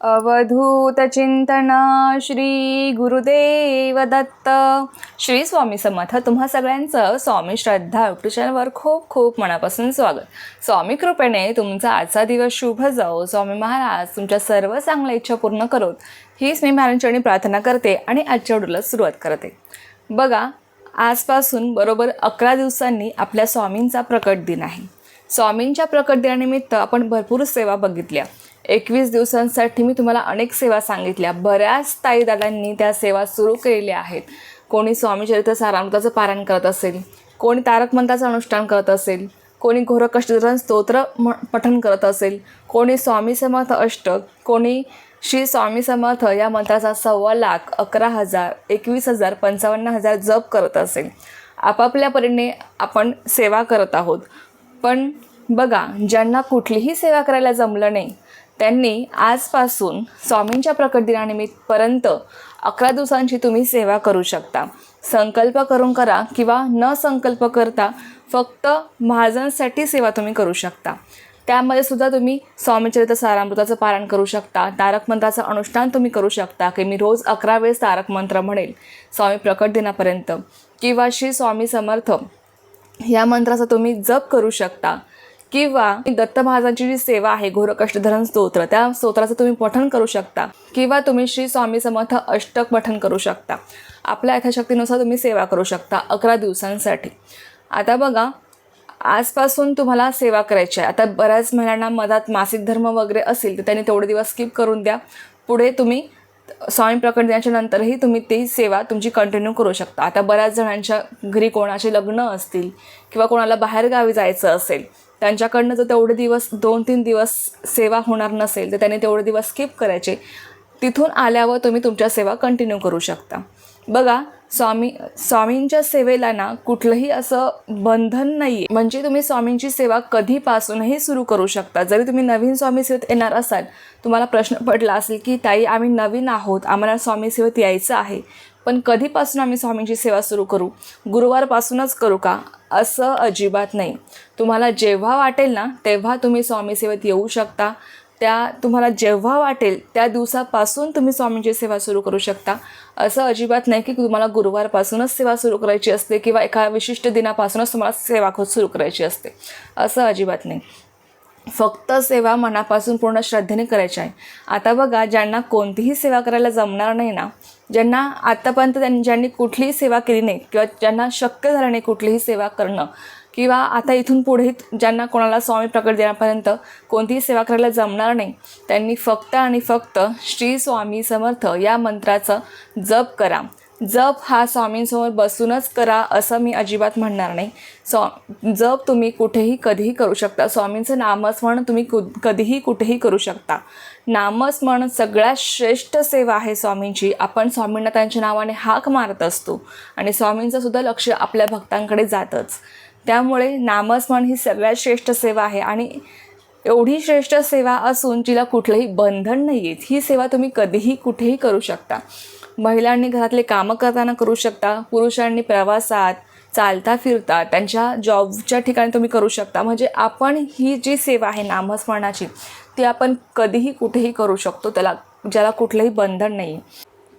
अवधूत चिंतन श्री गुरुदेव दत्त श्री स्वामी समर्थ. तुम्हा सगळ्यांचं स्वामी श्रद्धा युट्यूब चॅनलवर खूप खूप मनापासून स्वागत. स्वामी कृपेने तुमचा आजचा दिवस शुभ जाओ स्वामी महाराज तुमच्या सर्व चांगल्या इच्छा पूर्ण करोत. हीच मी महाराजांची प्रार्थना करते आणि आजच्या व्हिडिओला सुरुवात करते. बघा आजपासून बरोबर अकरा दिवसांनी आपल्या स्वामींचा प्रकट दिन आहे. स्वामींच्या प्रकट दिनानिमित्त आपण भरपूर सेवा बघितल्या. एकवीस दिवसांसाठी मी तुम्हाला अनेक सेवा सांगितल्या. बऱ्याच ताई दादांनी त्या सेवा सुरू केलेल्या आहेत. कोणी स्वामी चरित्र सारामृताचं पारायण करत असेल कोणी तारक मंत्राचं अनुष्ठान करत असेल कोणी घोरकष्टधरण स्तोत्र म पठन करत असेल कोणी स्वामी समर्थ अष्टक कोणी श्री स्वामी समर्थ या मंत्राचा सव्वा लाख अकरा हजार एकवीस हजार पंचावन्न हजार जप करत असेल. आपापल्या परीने आपण सेवा करत आहोत. पण बघा ज्यांना कुठलीही सेवा करायला जमलं नाही त्यांनी आजपासून स्वामींच्या प्रकट दिनानिमित्तपर्यंत अकरा दिवसांची तुम्ही सेवा करू शकता. संकल्प करून करा किंवा न संकल्प करता फक्त महाजनसाठी सेवा तुम्ही करू शकता. त्यामध्ये सुद्धा तुम्ही स्वामीचरित्र सारामृताचं पारण करू शकता तारक मंत्राचं अनुष्ठान तुम्ही करू शकता की मी रोज अकरा वेळेस तारक मंत्र म्हणेल स्वामी प्रकट दिनापर्यंत किंवा श्री स्वामी समर्थ या मंत्राचा तुम्ही जप करू शकता. किंवा दत्त महाराजांची जी सेवा आहे घोर कष्टधरण स्तोत्र त्या स्तोत्राचं तुम्ही पठण करू शकता. किंवा तुम्ही श्री स्वामी समर्थ अष्टक पठण करू शकता. आपल्या यथाशक्तीनुसार तुम्ही सेवा करू शकता अकरा दिवसांसाठी. आता बघा आजपासून तुम्हाला सेवा करायची आहे. आता बऱ्याच महिलांना मधात मासिक धर्म वगैरे असेल तर त्यांनी तेवढे दिवस स्किप करून द्या. पुढे तुम्ही स्वामी प्रकट दिनाच्या नंतरही तुम्ही ती सेवा तुमची कंटिन्यू करू शकता. आता बऱ्याच जणांच्या घरी कोणाचे लग्न असतील किंवा कोणाला बाहेरगावी जायचं असेल त्यांच्याकडनं जर तेवढे दिवस दोन तीन दिवस सेवा होणार नसेल तर त्यांनी तेवढे दिवस स्किप करायचे. तिथून आल्यावर तुम्ही तुमच्या सेवा कंटिन्यू करू शकता. बघा स्वामी स्वामींच्या सेवेला ना कुठलंही असं बंधन नाही आहे म्हणजे तुम्ही स्वामींची सेवा कधीपासूनही सुरू करू शकता. जरी तुम्ही नवीन स्वामी सेवेत येणार असाल तुम्हाला प्रश्न पडला असेल की ताई आम्ही नवीन आहोत. आम्हाला स्वामी सेवेत यायचं आहे. पण कधीपासून आम्ही स्वामींची सेवा सुरू करू? गुरुवारपासूनच करू का? असं अजिबात नाही. तुम्हाला जेव्हा वाटेल ना तेव्हा तुम्ही स्वामी सेवेत येऊ शकता. त्या तुम्हाला जेव्हा वाटेल त्या दिवसापासून तुम्ही स्वामींची सेवा सुरू करू शकता. असं अजिबात नाही की तुम्हाला गुरुवारपासूनच सेवा सुरू करायची असते किंवा एका विशिष्ट दिनापासूनच तुम्हाला सेवा सुरू करायची असते. असं अजिबात नाही. फक्त सेवा मनापासून पूर्ण श्रद्धेने करायची आहे. आता बघा ज्यांना कोणतीही सेवा करायला जमणार नाही ना ज्यांना आत्तापर्यंत त्यांनी ज्यांनी कुठलीही सेवा केली नाही किंवा ज्यांना शक्य झालं नाही कुठलीही सेवा करणं किंवा आता इथून पुढे ज्यांना कोणाला स्वामी प्रकट देण्यापर्यंत कोणतीही सेवा करायला जमणार नाही त्यांनी फक्त आणि फक्त श्री स्वामी समर्थ या मंत्राचं जप करा. जप हा स्वामींसमोर बसूनच करा असं मी अजिबात म्हणणार नाही. स्वा जप तुम्ही कुठेही कधीही करू शकता. स्वामींचं नामस्मरण तुम्ही कु कधीही कुठेही करू शकता. नामस्मरण सगळ्यात श्रेष्ठ सेवा आहे स्वामींची. आपण स्वामींना त्यांच्या नावाने हाक मारत असतो आणि स्वामींचंसुद्धा लक्ष आपल्या भक्तांकडे जातंच. त्यामुळे नामस्मरण ही सगळ्यात श्रेष्ठ सेवा आहे आणि एवढी श्रेष्ठ सेवा असून जिला कुठलंही बंधन नाही आहेत ही सेवा तुम्ही कधीही कुठेही करू शकता. महिलांनी घरातले कामं करताना करू शकता पुरुषांनी प्रवासात चालता फिरता त्यांच्या जॉबच्या ठिकाणी तुम्ही करू शकता. म्हणजे आपण ही जी सेवा आहे नामस्मरणाची ती आपण कधीही कुठेही करू शकतो त्याला ज्याला कुठलंही बंधन नाही.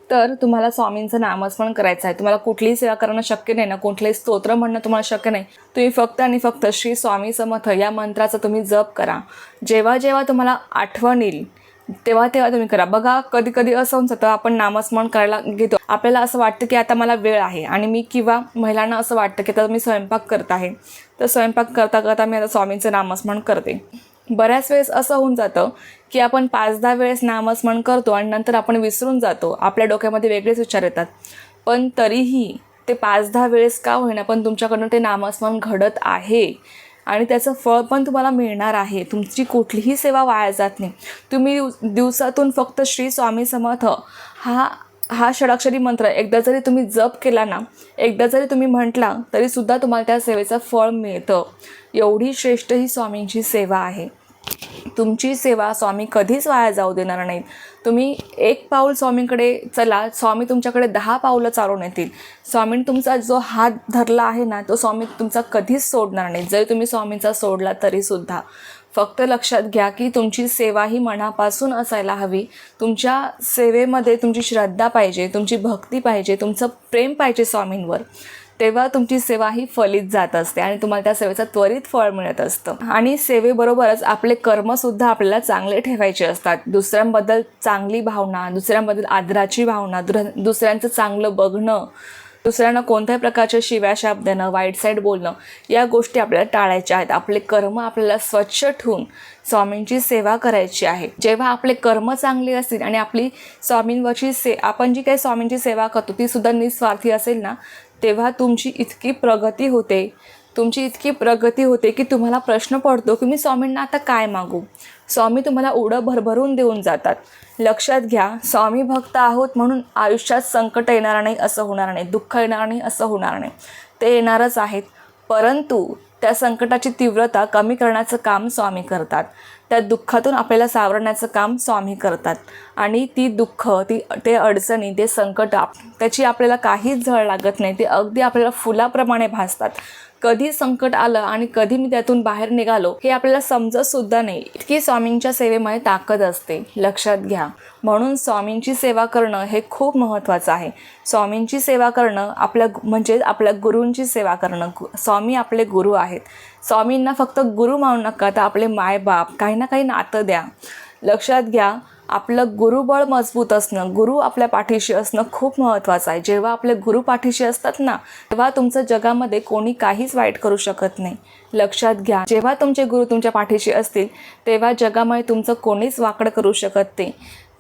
तर तुम्हाला स्वामींचं नामस्मरण करायचं आहे. तुम्हाला कुठलीही सेवा करणं शक्य नाही ना कुठलंही स्तोत्र म्हणणं तुम्हाला शक्य नाही. तुम्ही फक्त आणि फक्त श्री स्वामी समर्थ या मंत्राचा तुम्ही जप करा. जेव्हा जेव्हा तुम्हाला आठवण येईल तेव्हा तेव्हा तुम्ही करा. बघा कधी कधी असं होऊन जातं आपण नामस्मरण करायला घेतो. आपल्याला असं वाटतं की आता मला वेळ आहे आणि मी किंवा महिलांना असं वाटतं की आता मी स्वयंपाक करत आहे. तर स्वयंपाक करता करता मी आता स्वामींचं नामस्मरण करते. बऱ्याच वेळेस असं होऊन जातं की आपण पाच दहा वेळेस नामस्मरण करतो आणि नंतर आपण विसरून जातो. आपल्या डोक्यामध्ये वेगळेच विचार येतात. पण तरीही ते पाच दहा वेळेस का होईना पण तुमच्याकडनं ते नामस्मरण घडत आहे. आणि त्याचं फळ पण तुम्हाला मिळणार आहे. तुमची कुठलीही सेवा वाया जात नाही. तुम्ही दिव दिवसातून फक्त श्री स्वामी समर्थ हा हा षडाक्षरी मंत्र एकदा जरी तुम्ही जप केला ना एकदा जरी तुम्ही म्हटला तरीसुद्धा तुम्हाला त्या सेवेचं फळ मिळतं. एवढी श्रेष्ठ ही स्वामींची सेवा आहे. तुमची सेवा स्वामी कधीच वाया जाऊ देणार नाहीत. तुम्ही एक पाऊल स्वामींकडे चला स्वामी तुमच्याकडे दहा पावलं चालून येतील. स्वामीने तुमचा जो हात धरला आहे ना तो स्वामी तुमचा कधीच सोडणार नाही जरी तुम्ही स्वामींचा सोडला तरीसुद्धा. फक्त लक्षात घ्या की तुमची सेवा ही मनापासून असायला हवी. तुमच्या सेवेमध्ये तुमची श्रद्धा पाहिजे तुमची भक्ती पाहिजे तुमचं प्रेम पाहिजे स्वामींवर. तेव्हा तुमची सेवा ही फलित जात असते आणि तुम्हाला त्या सेवेचं त्वरित फळ मिळत असतं. आणि सेवेबरोबरच आपले कर्मसुद्धा आपल्याला चांगले ठेवायचे असतात. दुसऱ्यांबद्दल चांगली भावना दुसऱ्यांबद्दल आदराची भावना दुसऱ्यांचं चांगलं बघणं दुसऱ्यांना कोणत्याही प्रकारच्या शिव्या शाप देणं वाईट साईड बोलणं या गोष्टी आपल्याला टाळायच्या आहेत. आपले कर्म आपल्याला स्वच्छ ठेवून स्वामींची सेवा करायची आहे. जेव्हा आपले कर्म चांगले असतील आणि आपली स्वामींवरची से आपण जी काही स्वामींची सेवा करतो ती सुद्धा निस्वार्थी असेल ना तेव्हा तुमची इतकी प्रगती होते. तुमची इतकी प्रगती होते की तुम्हाला प्रश्न पडतो की मी स्वामींना आता काय मागू? स्वामी तुम्हाला ओढं भरभरून देऊन जातात. लक्षात घ्या स्वामी भक्त आहोत म्हणून आयुष्यात संकट येणार नाही असं होणार नाही. दुःख येणार नाही असं होणार नाही. ते येणारच आहेत. परंतु त्या संकटाची तीव्रता कमी करण्याचं काम स्वामी करतात. त्या दुःखातून आपल्याला सावरण्याचं काम स्वामी करतात. आणि ती दुःख ती ते अडचणी ते संकट आप त्याची आपल्याला काहीच झळ लागत नाही. ते अगदी आपल्याला फुलाप्रमाणे भासतात. कधी संकट आलं आणि कधी मी त्यातून बाहेर निघालो हे आपल्याला समजत सुद्धा नाही. इतकी स्वामींच्या सेवेमध्ये ताकद असते. लक्षात घ्या. म्हणून स्वामींची सेवा करणं हे खूप महत्त्वाचं आहे. स्वामींची सेवा करणं आपल्या म्हणजे आपल्या गुरूंची सेवा करणं. स्वामी आपले गुरु आहेत. स्वामींना फक्त गुरु मानू नका तर आपले मायबाप काही ना काही नातं द्या. लक्षात घ्या आपलं गुरुबळ मजबूत असणं गुरु आपल्या पाठीशी असणं खूप महत्त्वाचं आहे. जेव्हा आपले गुरु पाठीशी असतात ना तेव्हा तुमचं जगामध्ये कोणी काहीच वाईट करू शकत नाही. लक्षात घ्या जेव्हा तुमचे गुरु तुमच्या पाठीशी असतील तेव्हा जगामध्ये तुमचं कोणीच वाकडं करू शकत नाही.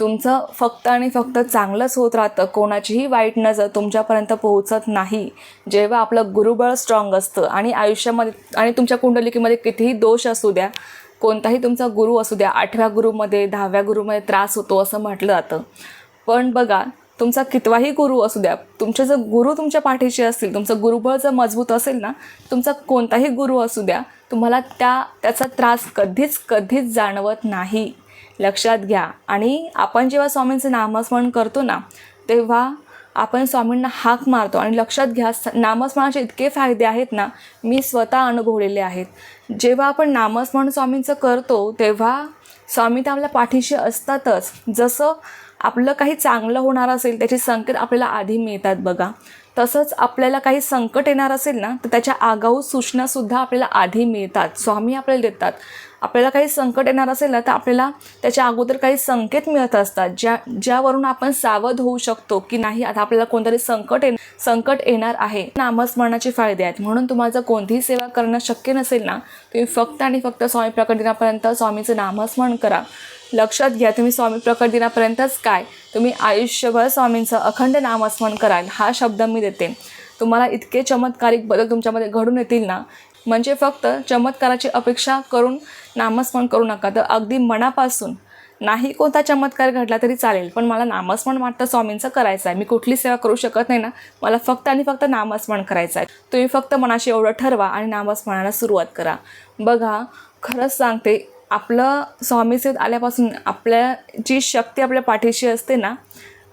तुमचं फक्त आणि फक्त चांगलंच होत राहतं. कोणाचीही वाईट नजर तुमच्यापर्यंत पोहोचत नाही. जेव्हा आपलं गुरुबळ स्ट्रॉंग असतं आणि आयुष्यामध्ये आणि तुमच्या कुंडलिकेमध्ये कितीही दोष असू द्या कोणताही तुमचा गुरु असू द्या आठव्या गुरुमध्ये दहाव्या गुरुमध्ये त्रास होतो असं म्हटलं जातं. पण बघा तुमचा कितवाही गुरु असू द्या तुमचे जर गुरु तुमच्या पाठीशी असतील तुमचं गुरुबळ जर मजबूत असेल ना तुमचा कोणताही गुरु असू द्या तुम्हाला त्या त्याचा त्रास कधीच कधीच जाणवत नाही. लक्षात घ्या. आणि आपण जेव्हा स्वामींचं नामस्मरण करतो ना तेव्हा आपण स्वामींना हाक मारतो. आणि लक्षात घ्या नामस्मरणाचे इतके फायदे आहेत ना मी स्वतः अनुभवलेले आहेत. जेव्हा आपण नामस्मरण स्वामींचं करतो तेव्हा स्वामी तर आपल्या पाठीशी असतातच. जसं आपलं काही चांगलं होणार असेल त्याचे संकेत आपल्याला आधी मिळतात बघा. तसंच आपल्याला काही संकट येणार असेल ना तर त्याच्या आगाऊ सूचनासुद्धा आपल्याला आधी मिळतात. स्वामी आपल्याला देतात. आपल्याला काही संकट येणार असेल ना तर आपल्याला त्याच्या अगोदर काही संकेत मिळत असतात ज्या ज्यावरून आपण सावध होऊ शकतो की नाही आता आपल्याला कोणतरी संकट येण संकट येणार आहे. नामस्मरणाचे फायदे आहेत. म्हणून तुम्हाला जर कोणतीही सेवा करणं शक्य नसेल ना तुम्ही फक्त आणि फक्त स्वामी प्रकट दिनापर्यंत स्वामीचं नामस्मरण करा. लक्षात घ्या तुम्ही स्वामी प्रकट दिनापर्यंतच काय. तुम्ही आयुष्यभर स्वामींचं अखंड नामस्मरण कराल हा शब्द मी देते. तुम्हाला इतके चमत्कारिक बदल तुमच्यामध्ये घडून येतील ना? म्हणजे फक्त चमत्काराची अपेक्षा करून नामस्मरण करू नका. तर अगदी मनापासून. नाही कोणता चमत्कार घडला तरी चालेल पण मला नामस्मरण मात्र स्वामींचं करायचं आहे. मी कुठली सेवा करू शकत नाही ना? मला फक्त आणि फक्त नामस्मरण करायचं आहे. तुम्ही फक्त मनाशी एवढं ठरवा आणि नामस्मरणाला सुरुवात करा. बघा खरंच सांगते आपलं स्वामीसेत आल्यापासून आपल्या जी शक्ती आपल्या पाठीशी असते ना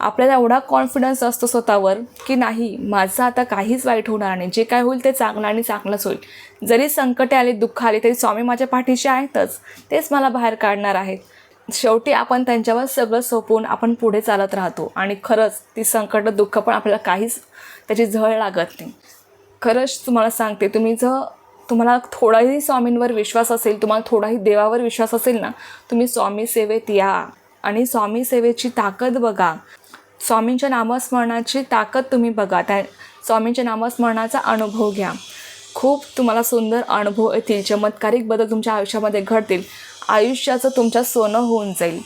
आपल्याला एवढा कॉन्फिडन्स असतो स्वतःवर की नाही माझं आता काहीच वाईट होणार नाही. जे काय होईल ते चांगलं आणि चांगलंच होईल. जरी संकटे आले दुःख आले तरी स्वामी माझ्या पाठीशी आहेतच. तेच मला बाहेर काढणार आहेत. शेवटी आपण त्यांच्यावर सगळं सोपवून आपण पुढे चालत राहतो. आणि खरंच ती संकट दुःख पण आपल्याला काहीच त्याची झळ लागत नाही. खरंच तुम्हाला सांगते तुम्ही जर तुम्हाला थोडाही स्वामींवर विश्वास असेल तुम्हाला थोडाही देवावर विश्वास असेल ना तुम्ही स्वामी सेवेत या. आणि स्वामी सेवेची ताकद बघा. स्वामींच्या नामस्मरणाची ताकद तुम्ही बघा. त्या स्वामींच्या नामस्मरणाचा अनुभव घ्या. खूप तुम्हाला सुंदर अनुभव येतील. चमत्कारिक बदल तुमच्या आयुष्यामध्ये घडतील. आयुष्याचं तुमच्या सोनं होऊन जाईल.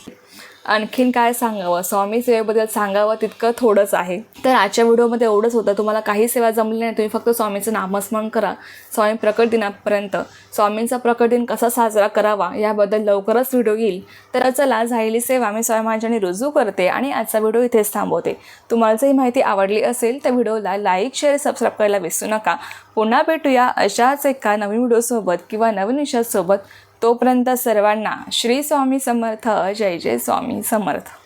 आणखीन काय सांगावं? स्वामी सेवेबद्दल सांगावं तितकं थोडंच आहे. तर आजच्या व्हिडिओमध्ये एवढंच होतं. तुम्हाला काही सेवा जमली नाही तुम्ही फक्त स्वामीचं नामस्मरण करा. स्वामी प्रकट दिनापर्यंत स्वामींचा प्रकट दिन कसा साजरा करावा याबद्दल लवकरच व्हिडिओ येईल. तर चला झालेली सेवा मी स्वामी रुजू करते आणि आजचा व्हिडिओ इथेच थांबवते. तुम्हाला जर ही माहिती आवडली असेल तर व्हिडिओला लाईक शेअर सबस्क्राईब करायला विसरू नका. पुन्हा भेटूया अशाच एका नवीन व्हिडिओसोबत किंवा नवीन विषयासोबत. तोपर्यंत सर्वांना श्री स्वामी समर्थ. जय जय स्वामी समर्थ.